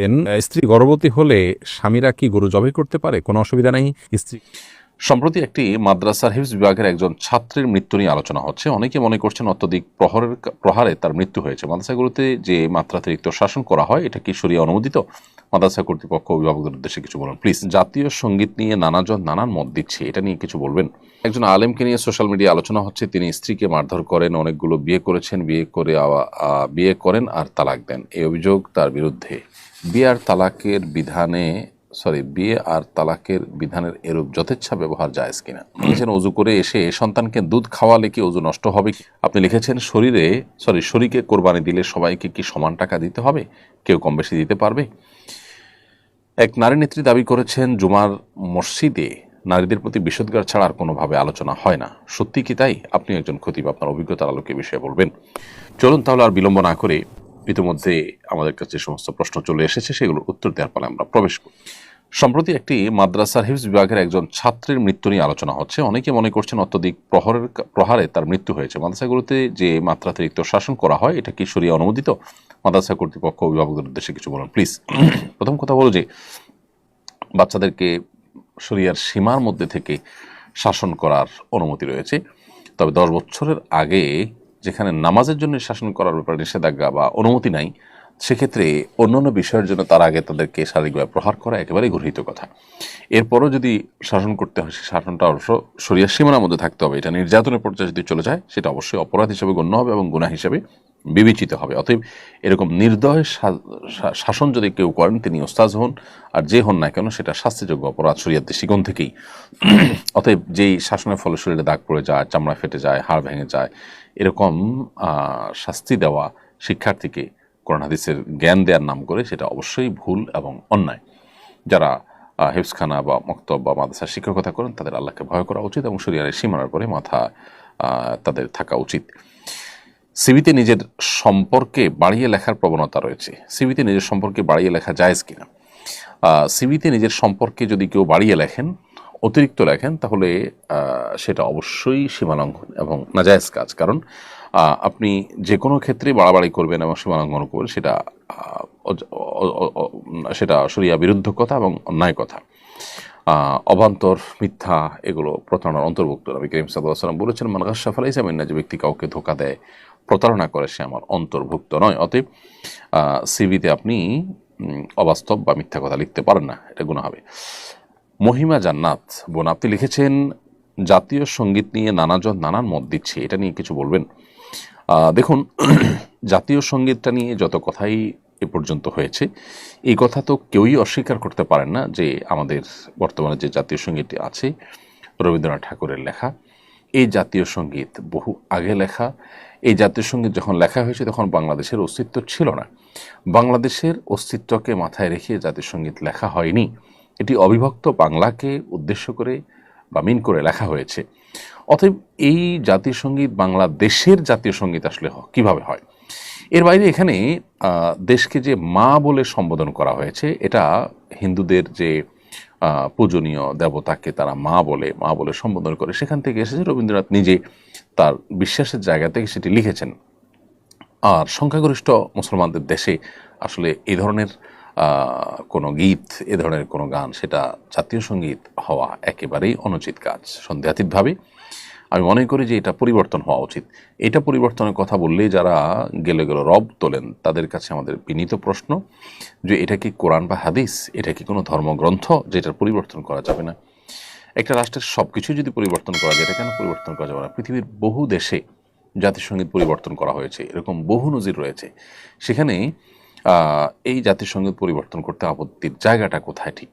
দেন, স্ত্রী গর্ভবতী হলে স্বামীরা কি গরু জবাই করতে পারে? কোনো অসুবিধা নেই? স্ত্রী সম্প্রতি একটি মাদ্রাসার হিফজ বিভাগের একজন ছাত্রের মৃত্যু নিয়ে আলোচনা হচ্ছে। অনেকে মনে করছেন অত্যধিক প্রহরের প্রহারে তার মৃত্যু হয়েছে। মাদ্রাসাগুলোতে যে মাত্রাতিরিক্ত শাসন করা হয় এটা কি সরিয়ে অনুমোদিত? মাদ্রাসা কর্তৃপক্ষ অভিভাবকদের উদ্দেশ্যে কিছু বলুন প্লিজ। জাতীয় সংগীত নিয়ে নানাজন নানান মত দিচ্ছে এটা নিয়ে কিছু বলবেন? একজন আলেমকে নিয়ে সোশ্যাল মিডিয়া আলোচনা হচ্ছে তিনি স্ত্রীকে মারধর করেন অনেকগুলো বিয়ে করেছেন বিয়ে করে বিয়ে করেন আর তালাক দেন। এই অভিযোগ তার বিরুদ্ধে। বিয়ে আর তালাকের বিধানে সরি বিয়ে আর তালাকের বিধানের এরূপ যথেচ্ছা ব্যবহার জায়েজ কিনা? লিখেছেন অজু করে এসে সন্তানকে দুধ খাওয়ালে কি অজু নষ্ট হবে আপনি লিখেছেন, শরীরে সরি শরীকে কোরবানি দিলে সবাইকে কি সমান টাকা দিতে হবে? কেউ কম বেশি দিতে পারবে? এক নারী নেত্রী দাবি করেছেন, জুমার মসজিদে নারীদের প্রতি বিষোদ্গার ছাড়া আর কোনোভাবে আলোচনা হয় না। সত্যি কি তাই? আপনি একজন খতিব, আপনার অভিজ্ঞতার আলোকে বিষয়ে বলবেন। চলুন তাহলে আর বিলম্ব না করে ইতিমধ্যে আমাদের কাছে সমস্ত প্রশ্ন চলে এসেছে, সেগুলোর উত্তর দেওয়ার পরে আমরা প্রবেশ করি। সম্প্রতি একটি মাদ্রাসার হিফজ বিভাগের একজন ছাত্রের মৃত্যু নিয়ে আলোচনা হচ্ছে। অনেকে মনে করছেন অত্যধিক প্রহরের প্রহারে তার মৃত্যু হয়েছে। মাদ্রাসাগুলোতে যে মাত্রাতিরিক্ত শাসন করা হয়, এটা কি সরিয়ে অনুমোদিত? মাদ্রাসা কর্তৃপক্ষ অভিভাবকদের উদ্দেশ্যে কিছু বলুন প্লিজ প্রথম কথা বলো যে, বাচ্চাদেরকে শরিয়ার সীমার মধ্যে থেকে শাসন করার অনুমতি রয়েছে। তবে দশ বছরের আগে যেখানে নামাজের জন্য শাসন করার ব্যাপারে নিষেধাজ্ঞা বা অনুমতি নাই সেক্ষেত্রে অন্যান্য বিষয়ের জন্য তার আগে তাদেরকে শারীরিকভাবে প্রহার করা একেবারেই গৃহীত কথা। এরপরও যদি শাসন করতে হয়, সেই শাসনটা অবশ্য শরিয়ার সীমানার মধ্যে থাকতে হবে। এটা নির্যাতনের পর্যায়ে যদি চলে যায়, সেটা অবশ্যই অপরাধ হিসেবে গণ্য হবে এবং গুণা হিসেবে বিবেচিত হবে। অতএব এরকম নির্দয় শাসন যদি কেউ করেন, তিনি ওস্তাজ হন, আর যে হন না কেন, সেটা শাস্তিযোগ্য অপরাধ শরীয়ত দৃষ্টিকোণ থেকেই। অতএব যেই শাসনের ফলে শরীরে দাগ পড়ে যায়, চামড়া ফেটে যায়, হাড় ভেঙে যায়, এরকম শাস্তি দেওয়া শিক্ষার্থীকে কোরআন হাদিসের জ্ঞান দেওয়ার নাম করে সেটা অবশ্যই ভুল এবং অন্যায়। যারা হেফসখানা বা মক্তব বা মাদ্রাসার শিক্ষকতা করেন, তাদের আল্লাহকে ভয় করা উচিত এবং শরীরের সীমানার পরে মাথা তাদের থাকা উচিত। সিবিতে নিজের সম্পর্কে বাড়িয়ে লেখার প্রবণতা রয়েছে। সিবিতে নিজের সম্পর্কে বাড়িয়ে লেখা জায়েজ কিনা? সিবিতে নিজের সম্পর্কে যদি কেউ বাড়িয়ে লেখেন, অতিরিক্ত লেখেন, তাহলে সেটা অবশ্যই সীমালঙ্ঘন এবং নাজায়েজ কাজ। কারণ আপনি যে কোনো ক্ষেত্রে বাড়াবাড়ি করবেন এবং সীমালঙ্ঘন করবেন, সেটা সেটা সরিয়া বিরুদ্ধ কথা এবং অন্যায় কথা। অবান্তর, মিথ্যা, এগুলো প্রতারণার অন্তর্ভুক্ত। নবী করিম সাল্লাম বলেছেন মানগাস সাফালাই যাবেন না যে ব্যক্তি কাউকে ধোকা দেয়, প্রতারণা করে, সে আমার অন্তর্ভুক্ত নয়। অতএব সিভিতে আপনি অবাস্তব বা মিথ্যা কথা লিখতে পারেন না, এটা গুণা হবে। মহিমা জান্নাত, বোন, আপনি লিখেছেন, জাতীয় সংগীত নিয়ে নানাজন নানান মত দিচ্ছে এটা নিয়ে কিছু বলবেন? দেখুন, জাতীয় সঙ্গীতটা নিয়ে যত কথাই এ পর্যন্ত হয়েছে, এই কথা তো কেউই অস্বীকার করতে পারেন না যে আমাদের বর্তমানে যে জাতীয় সঙ্গীতটি আছে, রবীন্দ্রনাথ ঠাকুরের লেখা, এই জাতীয় সংগীত বহু আগে লেখা, এই জাতীয় সংগীত যখন লেখা হয়েছে তখন বাংলাদেশের অস্তিত্ব ছিল না। বাংলাদেশের অস্তিত্বকে মাথায় রেখে জাতীয় সংগীত লেখা হয়নি। এটি অবিভক্ত বাংলাকে উদ্দেশ্য করে বা মিন করে লেখা হয়েছে। অতএব এই জাতীয় সংগীত বাংলাদেশের জাতীয় সংগীত আসলে কীভাবে হয়? এর বাইরে এখানে দেশকে যে মা বলে সম্বোধন করা হয়েছে, এটা হিন্দুদের যে পূজনীয় দেবতাকে তারা মা বলে মা বলে সম্বোধন করে, সেখান থেকে এসেছে রবীন্দ্রনাথ নিজে তার বিশ্বাসের জায়গা থেকে সেটি লিখেছেন। আর সংখ্যাগরিষ্ঠ মুসলমানদের দেশে আসলে এই ধরনের কোনো গীত, এ ধরনের কোনো গান, সেটা জাতীয় সংগীত হওয়া একেবারেই অনুচিত কাজ সন্দেহাতীতভাবে আমি মনে করি যে এটা পরিবর্তন হওয়া উচিত। এটা পরিবর্তনের কথা বললেই যারা গেলে গেল রব তোলেন, তাদের কাছে আমাদের বিনীত প্রশ্ন যে এটা কি কোরআন বা হাদিস? এটা কি কোনো ধর্মগ্রন্থ যেটার পরিবর্তন করা যাবে না? একটা রাষ্ট্রের সব কিছু যদি পরিবর্তন করা যায়, এটা কেন পরিবর্তন করা যাবে না? পৃথিবীর বহু দেশে জাতিসংগীত পরিবর্তন করা হয়েছে, এরকম বহু নজির রয়েছে। সেখানে এই জাতিসংগীত পরিবর্তন করতে আপত্তির জায়গাটা কোথায় ঠিক?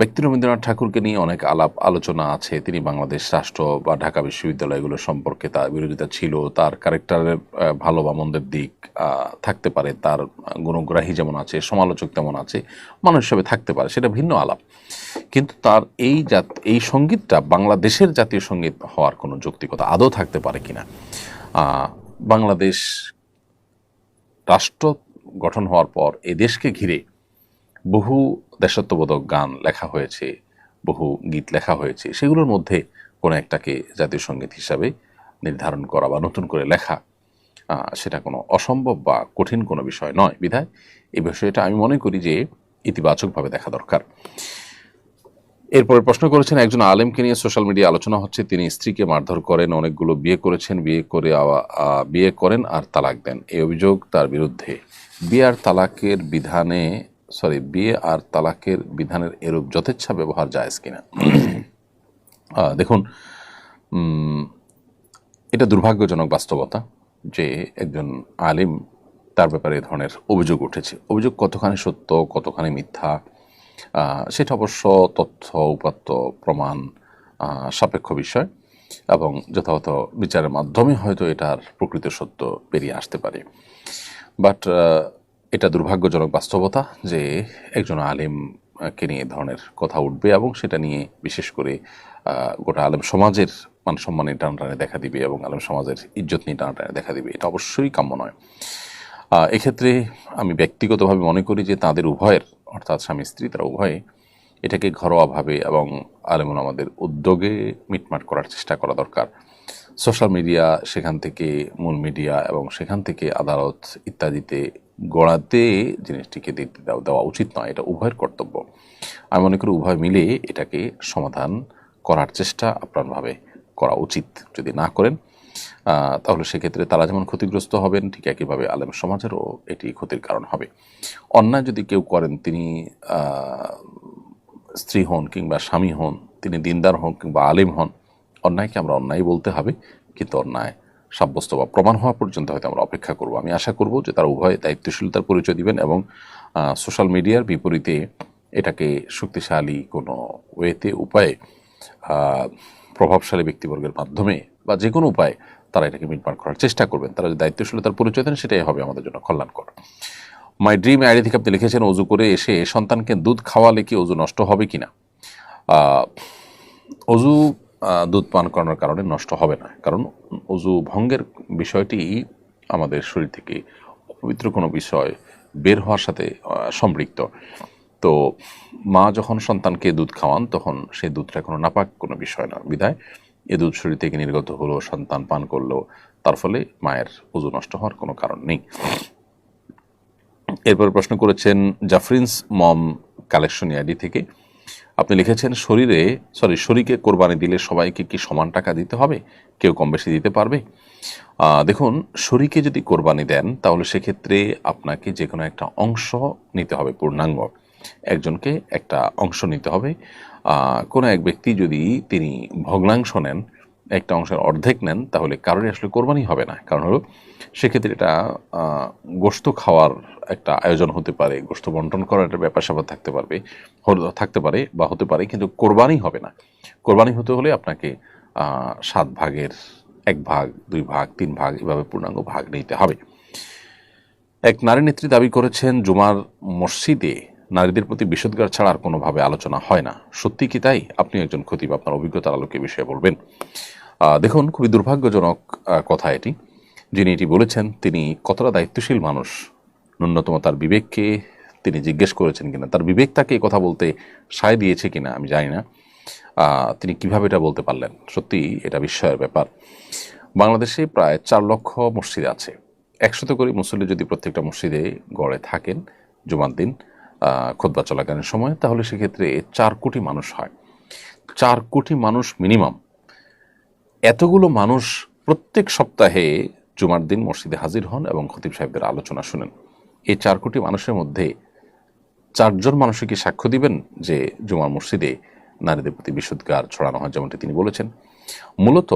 ব্যক্তি রবীন্দ্রনাথ ঠাকুরকে নিয়ে অনেক আলাপ আলোচনা আছে। তিনি বাংলাদেশ রাষ্ট্র বা ঢাকা বিশ্ববিদ্যালয়গুলো সম্পর্কে তার বিরোধিতা ছিল। তার ক্যারেক্টারের ভালো বা মন্দের দিক থাকতে পারে। তার গুণগ্রাহী যেমন আছে, সমালোচক তেমন আছে, মানুষ হিসেবে থাকতে পারে। সেটা ভিন্ন আলাপ। কিন্তু তার এই জাত, এই সঙ্গীতটা বাংলাদেশের জাতীয় সংগীত হওয়ার কোনো যৌক্তিকতা আদৌ থাকতে পারে কিনা? বাংলাদেশ রাষ্ট্র গঠন হওয়ার পর এই দেশকে ঘিরে বহু দেশত্ববোধক গান লেখা হয়েছে, বহু গীত লেখা হয়েছে। সেগুলোর মধ্যে কোনো একটাকে জাতীয় সংগীত হিসাবে নির্ধারণ করা বা নতুন করে লেখা সেটা কোনো অসম্ভব বা কঠিন কোনো বিষয় নয়। বিধায় এই বিষয়টা আমি মনে করি যে ইতিবাচকভাবে দেখা দরকার। এরপরে প্রশ্ন করেছেন, একজন আলেমকে নিয়ে সোশ্যাল মিডিয়া আলোচনা হচ্ছে, তিনি স্ত্রীকে মারধর করেন, অনেকগুলো বিয়ে করেছেন, বিয়ে করে বিয়ে করেন আর তালাক দেন। এই অভিযোগ তার বিরুদ্ধে। বিয়ে আর তালাকের বিধানে, সরি, বিয়ে আর তালাকের বিধানের এরূপ যথেচ্ছা ব্যবহার জায়েজ কিনা? দেখুন এটা দুর্ভাগ্যজনক বাস্তবতা যে একজন আলিম তার ব্যাপারে এ ধরনের অভিযোগ উঠেছে। অভিযোগ কতখানি সত্য, কতখানি মিথ্যা সেটা অবশ্য তথ্য, উপাত্ত, প্রমাণ সাপেক্ষ বিষয় এবং যথাযথ বিচারের মাধ্যমে হয়তো এটার প্রকৃত সত্য বেরিয়ে আসতে পারে। বাট এটা দুর্ভাগ্যজনক বাস্তবতা যে একজন আলিমকে নিয়ে ধরনের কথা উঠবে এবং সেটা নিয়ে বিশেষ করে গোটা আলেম সমাজের মান সম্মানের টানটানে দেখা দিবে এবং আলেম সমাজের ইজ্জত নিয়ে টানটানে দেখা দিবে। এটা অবশ্যই কাম্য নয়। এক্ষেত্রে আমি ব্যক্তিগতভাবে মনে করি যে তাদের উভয়ের, অর্থাৎ স্বামী স্ত্রী তারা উভয়ে এটাকে ঘরোয়াভাবে এবং আলেমন আমাদের উদ্যোগে মিটমাট করার চেষ্টা করা দরকার। সোশ্যাল মিডিয়া, সেখান থেকে মূল মিডিয়া এবং সেখান থেকে আদালত ইত্যাদিতে গড়াতে জিনিসটিকে দেওয়া উচিত নয়, এটা উভয়ের কর্তব্য। আমি মনে করি উভয় মিলে এটাকে সমাধান করার চেষ্টা আপ্রাণভাবে করা উচিত। যদি না করেন তাহলে সেক্ষেত্রে তারা যেমন ক্ষতিগ্রস্ত হবেন, ঠিক একইভাবে আলেম সমাজেরও এটি ক্ষতির কারণ হবে। অন্যায় যদি কেউ করেন, তিনি স্ত্রী হন কিংবা স্বামী হন, তিনি দিনদার হন কিংবা আলিম হন, অন্যায়কে আমরা অন্যায় বলতে হবে, কিন্তু অন্যায় সাব্যস্ত বা প্রমাণ হওয়া পর্যন্ত হয়তো আমরা অপেক্ষা করব। আমি আশা করব যে তারা উভয় দায়িত্বশীলতার পরিচয় দিবেন এবং সোশ্যাল মিডিয়ার বিপরীতে এটাকে শক্তিশালী কোনো ওয়েতে, উপায়ে প্রভাবশালী ব্যক্তিবর্গের মাধ্যমে বা যে কোনো উপায়ে তারা এটাকে মিটমাট করার চেষ্টা করবেন। তারা যে দায়িত্বশীলতার পরিচয় দেন সেটাই হবে আমাদের জন্য কল্যাণকর। মাই ড্রিম আইডি থেকে আপনি লিখেছেন অজু করে এসে সন্তানকে দুধ খাওয়ালে কি অজু নষ্ট হবে কিনা? আহ, অজু দুধ পান করানোর কারণে নষ্ট হবে না। কারণ অজু ভঙ্গের বিষয়টি আমাদের শরীর থেকে অপবিত্র কোনো বিষয় বের হওয়ার সাথে সম্পৃক্ত। তো মা যখন সন্তানকে দুধ খাওয়ান তখন সেই দুধটা কোনো নাপাক কোনো বিষয় না। বিধায় এ দুধ শরীর থেকে নির্গত হলো, সন্তান পান করল, তার ফলে মায়ের অজু নষ্ট হওয়ার কোনো কারণ নেই। এরপর প্রশ্ন করেছেন জাফরিন্স মম কালেকশন আইডি থেকে, আপনি লিখেছেন, শরীরে, সরি শরীকে কোরবানি দিলে সবাইকে কি সমান টাকা দিতে হবে? কেউ কম বেশি দিতে পারবে? দেখুন শরীকে যদি কোরবানি দেন, তাহলে সেক্ষেত্রে আপনাকে যে কোনো একটা অংশ নিতে হবে, পূর্ণাঙ্গ। একজনকে একটা অংশ নিতে হবে। কোনো এক ব্যক্তি যদি তিনি ভগ্নাংশ নেন, একটা অংশের অর্ধেক নেন, তাহলে কারোরই আসলে কোরবানি হবে না। কারণ হলো, সেক্ষেত্রে এটা গোশত খাওয়ার একটা আয়োজন হতে পারে, গোশত বন্টন করার একটা ব্যাপার স্যাপার থাকতে পারবে থাকতে পারে বা হতে পারে, কিন্তু কোরবানি হবে না। কোরবানি হতে হলে আপনাকে সাত ভাগের এক ভাগ, দুই ভাগ, তিন ভাগ এভাবে পূর্ণাঙ্গ ভাগ নিতে হবে। এক নারী নেত্রী দাবি করেছেন, জুমার মসজিদে নারীদের প্রতি বিষোদ্গার ছাড়া আর কোনোভাবে আলোচনা হয় না। সত্যি কি তাই? আপনি একজন খতিব, আপনার অভিজ্ঞতার আলোকে বিষয়ে বলবেন। দেখুন, খুবই দুর্ভাগ্যজনক কথা এটি। যিনি এটি বলেছেন, তিনি কতটা দায়িত্বশীল মানুষ? ন্যূনতম তার বিবেককে তিনি জিজ্ঞেস করেছেন কিনা? তার বিবেক তাকে কথা বলতে সায় দিয়েছে কিনা, আমি জানি না। তিনি কীভাবে এটা বলতে পারলেন? সত্যি এটা বিস্ময়ের ব্যাপার। বাংলাদেশে প্রায় চার লক্ষ মসজিদ আছে। একশত করে মুসল্লি যদি প্রত্যেকটা মসজিদে গড়ে থাকেন, জুমার দিন খোদবা চলাকালীন সময়, তাহলে সেক্ষেত্রে চার কোটি মানুষ হয়। চার কোটি মানুষ মিনিমাম এতগুলো মানুষ প্রত্যেক সপ্তাহে জুমার দিন মসজিদে হাজির হন এবং খতিব সাহেবদের আলোচনা শুনেন। এই চার কোটি মানুষের মধ্যে চারজন মানুষই কি সাক্ষ্য দিবেন যে জুমার মসজিদে নারীদের প্রতি বিশুদ্ধার ছড়ানো হয়, যেমনটি তিনি বলেছেন। মূলত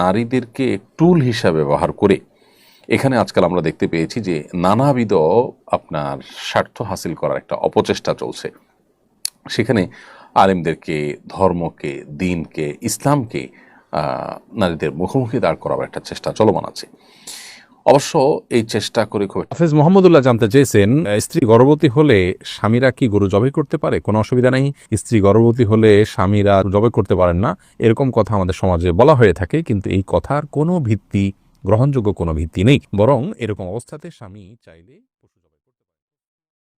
নারীদেরকে টুল হিসাবে ব্যবহার করে এখানে আজকাল আমরা দেখতে পেয়েছি যে নানাবিধ আপনার স্বার্থ হাসিল করার একটা অপচেষ্টা চলছে। সেখানে আলেমদেরকে, ধর্মকে, দিনকে, ইসলামকে নারীদের মুখোমুখি দাঁড় করার একটা চেষ্টা চলমান আছে। অবশ্য এই চেষ্টা করে খুব হাফেজ মোহাম্মদুল্লাহ জানতে চেয়েছেন স্ত্রী গর্ভবতী হলে স্বামীরা কি গরু জবাই করতে পারে? কোনো অসুবিধা নেই। স্ত্রী গর্ভবতী হলে স্বামীরা জবাই করতে পারেন না। এরকম কথা আমাদের সমাজে বলা হয়ে থাকে, কিন্তু এই কথার কোনো ভিত্তি গ্রহণযোগ্য কোনো ভিত্তি নেই বরং এরকম অবস্থাতে স্বামী চাইলে